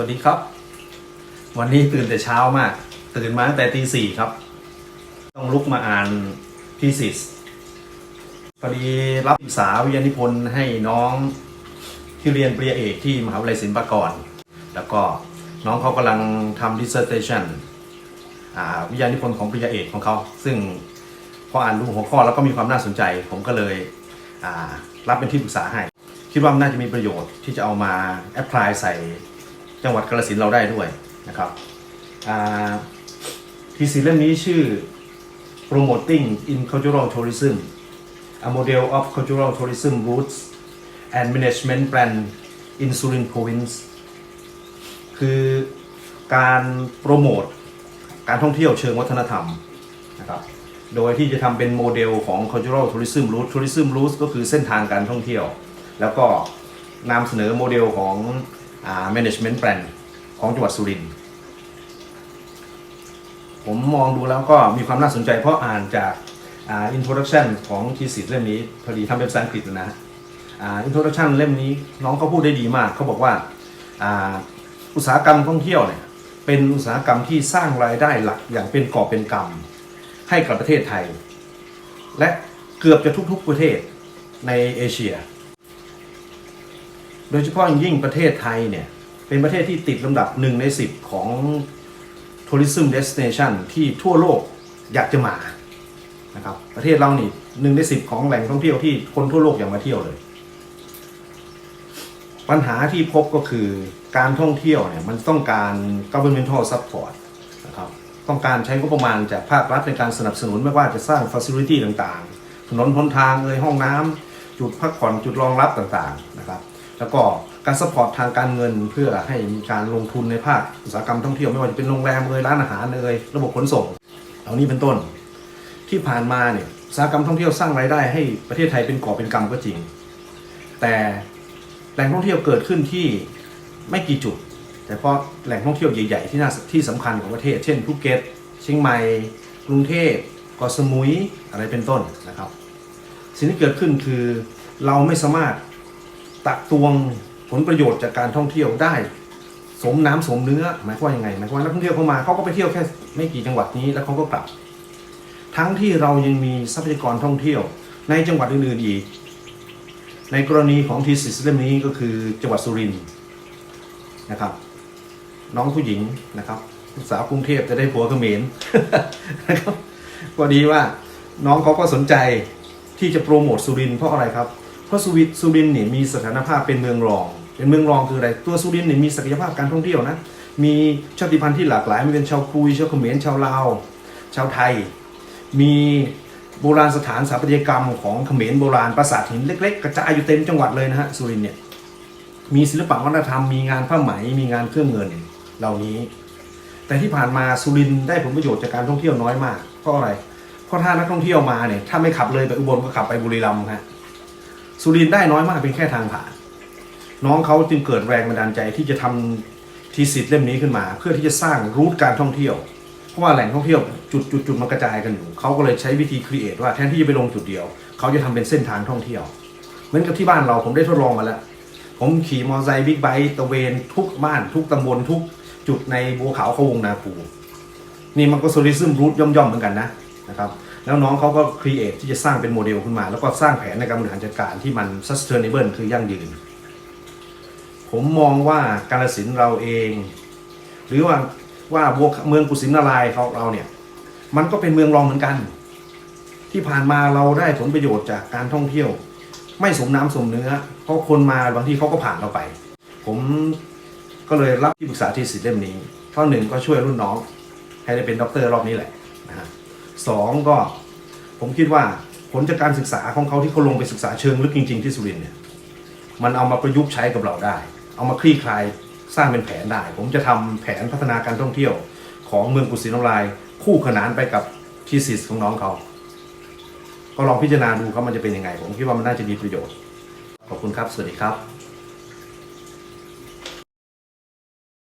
วัสดีครับ วันนี้ตื่นแต่เช้ามาก ตื่นมาตั้งแต่ตีสี่ครับ ต้องลุกมาอ่านทีสิสพอดีรับศึกษาวิทยานิพนธ์ให้น้องที่เรียนปริญญาเอกที่มหาวิทยาลัยศิลปากร แล้วก็น้องเขากำลังทำ dissertation อ่าวิทยานิพนธ์ของปริญญาเอกของเขา ซึ่งพออ่านดูหัวข้อแล้วก็มีความน่าสนใจ ผมก็เลยรับเป็นที่ปรึกษาให้ คิดว่านน่าจะมีประโยชน์ที่จะเอามาแอพพลายใส่ จังหวัดกาฬสินเราได้ด้วยนะครับทีซีเล่มนี้ชื่อ Promoting in Cultural Tourism a model of cultural tourism routes and management plan in Surin Province คือการโปรโมทการท่องเที่ยวเชิงวัฒนธรรมนะครับ โดยที่จะทำเป็นโมเดลของ cultural tourism route tourism route ก็คือเส้นทางการท่องเที่ยว แล้วก็นำเสนอโมเดลของ management plan ของจังหวัดสุรินทร์ผมมองดูแล้วก็มีความน่าสนใจเพราะอ่านจากอ่า introduction ของทีสิทธ์เล่มนี้พอดีทำเป็นภาษาอังกฤษนะอ่า introduction เล่มนี้น้องเขาพูดได้ดีมากเขาบอกว่าอ่าอุตสาหกรรมท่องเที่ยวเนี่ยเป็นอุตสาหกรรมที่สร้างรายได้หลักอย่างเป็นกอบเป็นกำให้กับประเทศไทย และเกือบจะทุกๆประเทศในเอเชีย โดยเฉพาะอย่างยิ่งประเทศไทยเนี่ย เป็นประเทศที่ติดลำดับหนึ่งในสิบของ tourism destination ที่ทั่วโลกอยากจะมานะครับประเทศเรานี่หนึ่งในสิบของแหล่งท่องเที่ยวที่คนทั่วโลกอยากมาเที่ยวเลย ปัญหาที่พบก็คือการท่องเที่ยวเนี่ยมันต้องการ governmental support นะครับต้องการใช้งบประมาณจากภาครัฐในการสนับสนุนไม่ว่าจะสร้าง facility ต่างๆ ถนนหนทางเอยห้องน้ำจุดพักผ่อนจุดรองรับต่างๆนะครับ แล้วก็การสปอร์ตทางการเงินเพื่อให้มีการลงทุนในภาคอุตสาหกรรมท่องเที่ยวไม่ว่าจะเป็นโรงแรมเอ่ยร้านอาหารเอ่ยระบบขนส่งเหล่านี้เป็นต้น ที่ผ่านมาเนี่ยอุตสาหกรรมท่องเที่ยวสร้างรายได้ให้ประเทศไทยเป็นก่อเป็นกำก็จริง แต่แหล่งท่องเที่ยวเกิดขึ้นที่ไม่กี่จุด แต่เพราะแหล่งท่องเที่ยวใหญ่ๆที่น่าที่สำคัญของประเทศ เช่นภูเก็ตเชียงใหม่กรุงเทพเกาะสมุยอะไรเป็นต้นนะครับ สิ่งที่เกิดขึ้นคือเราไม่สามารถ ตักตวงผลประโยชน์จากการท่องเที่ยวได้ สมน้ำสมเนื้อหมายความว่ายังไงหมายความว่านักท่องเที่ยวเข้ามาเขาก็ไปเที่ยวแค่ไม่กี่จังหวัดนี้แล้วเขาก็กลับ ทั้งที่เรายังมีทรัพยากรท่องเที่ยว ในจังหวัดอื่นๆอีกในกรณีของทีสิสเล่มนี้ก็คือจังหวัดสุรินทร์นะครับ น้องผู้หญิงนะครับลูกสาวกรุงเทพจะได้ผัวเขมรนะครับก็ดีว่าน้องเขาก็สนใจที่จะโปรโมทสุรินทร์เพราะอะไรครับ เพราะสุริทสุรินเนี่ยมีสถานภาพเป็นเมืองรอง เป็นเมืองรองคืออะไร ตัวสุรินเนี่ยมีศักยภาพการท่องเที่ยวนะ มีชาติพันธุ์ที่หลากหลายไม่เป็นชาวคุยชาวเขมรชาวลาว ชาวไทย มีโบราณสถานสถาปัตยกรรมของเขมรโบราณปราสาทหินเล็ก ๆ กระจายอยู่เต็มจังหวัดเลยนะฮะสุรินเนี่ยมีศิลปวัฒนธรรมมีงานผ้าไหมมีงานเครื่องเงินเหล่านี้ แต่ที่ผ่านมาสุรินได้ผลประโยชน์จากการท่องเที่ยวน้อยมากเพราะอะไรเพราะถ้านักท่องเที่ยวมาเนี่ยถ้าไม่ขับเลยไปอุบลก็ขับไปบุรีรัมย์ฮะ สุรินได้น้อยมากเป็นแค่ทางผ่าน น้องเขาจึงเกิดแรงบันดาลใจที่จะทำทีสิทธ์เล่มนี้ขึ้นมา เพื่อที่จะสร้างรูทการท่องเที่ยว เพราะว่าแหล่งท่องเที่ยวจุดจุดจุดมันกระจายกันอยู่เขาก็เลยใช้วิธีครีเอทว่าแทนที่จะไปลงจุดเดียว เขาจะทำเป็นเส้นทางท่องเที่ยว เหมือนกับที่บ้านเราผมได้ทดลองมาแล้ว ผมขี่มอเตอร์ไซค์บิ๊กไบค์ตะเวนทุกบ้าน ทุกตำบลทุกจุดในบัวขาวเขาวงนาปูนี่มันก็โซลิซึมรูทย่อมๆเหมือนกันนะนะครับ แล้วน้องเขาก็ครีเอทที่จะสร้างเป็นโมเดลขึ้นมา แล้วก็สร้างแผนในการบริหารจัดการที่มัน sustainable คือยั่งยืน ผมมองว่ากาลสินธุ์เราเอง หรือว่าว่าวเมืองกุสินารายณ์ของเราเนี่ย มันก็เป็นเมืองรองเหมือนกัน ที่ผ่านมาเราได้ผลประโยชน์จากการท่องเที่ยว ไม่สมน้ำสมเนื้อเพราะคนมาบางทีเขาก็ผ่านเราไป ผมก็เลยรับที่ปรึกษาที่สิทธิ์เล่มนี้ข้อหนึ่งก็ช่วยรุ่นน้องให้ได้เป็นด็อกเตอร์รอบนี้แหละนะฮะ สองก็ผมคิดว่าผลจากการศึกษาของเขาที่เขาลงไปศึกษาเชิงลึกจริง ๆ ที่สุรินทร์เนี่ยมันเอามาประยุกต์ใช้กับเราได้ เอามาคลี่คลายสร้างเป็นแผนได้ ผมจะทำแผนพัฒนาการท่องเที่ยวของเมืองกุสินารายคู่ขนานไปกับทีสิสของน้องเขา ก็ลองพิจารณาดูครับมันจะเป็นยังไง ผมคิดว่ามันน่าจะมีประโยชน์ ขอบคุณครับ สวัสดีครับ